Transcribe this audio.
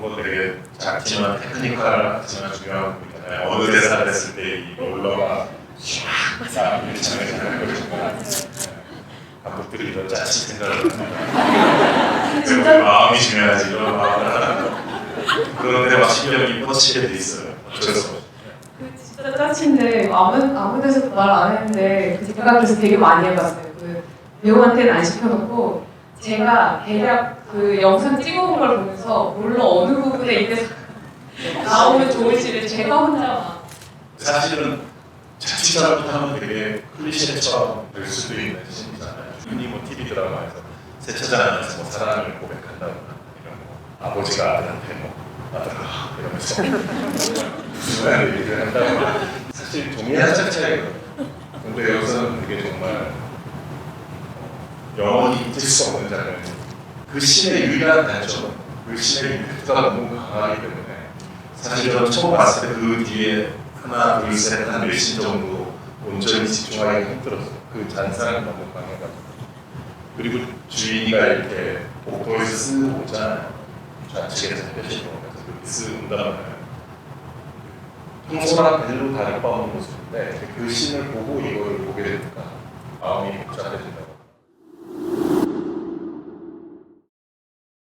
그런 거 되게 작지만 테크니컬하지만 중요한 부분이잖아요. 어느 대사를 했을 때이 롤러가 쫙 이렇게 거든요 감독들이 이런 짜친 생각을 합니다. 마음이 중요하지 이런 마음을 하는 거. 그런데 막 신경이 뻗치게 돼 있어요. 어쩔 수 없이. 그 진짜 짜친데 아무 아무 데서도 말 안 했는데 그 그래서 되게 많이 해봤어요. 그 배우한테는 안 시켜놓고 제가 대략 그 영상 찍어본 걸 보면서 물론 어느 부분에 이때 나오면 좋을지를 제가 혼자 막 사실은 자칫 잘못 하면 되게 클리셰처럼 될 수도 있는 신이잖아요. 흔히 뭐 TV 드라마에서 세차장 안에서 뭐 사랑을 고백한다거나 이런 거 아버지가 아들한테 뭐 아들아 이러면서 무슨 얘기를 한다거나 사실 종이 한 장 차이거든요. 근데 여기서는 그게 정말 영원히 잊을 수 없는 장면. 그 신의 유일한 단점은 그 신의 임팩트가 너무 강하기 때문에 사실 저는 처음 봤을 때 그 뒤에 하나, 둘, 셋, 한 몇신 정도 온전히 집중하기 힘들었어요. 그 잔상이 너무 강해가지고. 그리고 주인이가 이렇게 복도에서 쓱 오잖아요. 좌측에서 햇볕이 들어오면서 그렇게 쓱 온다면 평소랑 별로 없는 모습인데 그 신을 보고 이걸 보게 되니까 마음이 복잡해진다고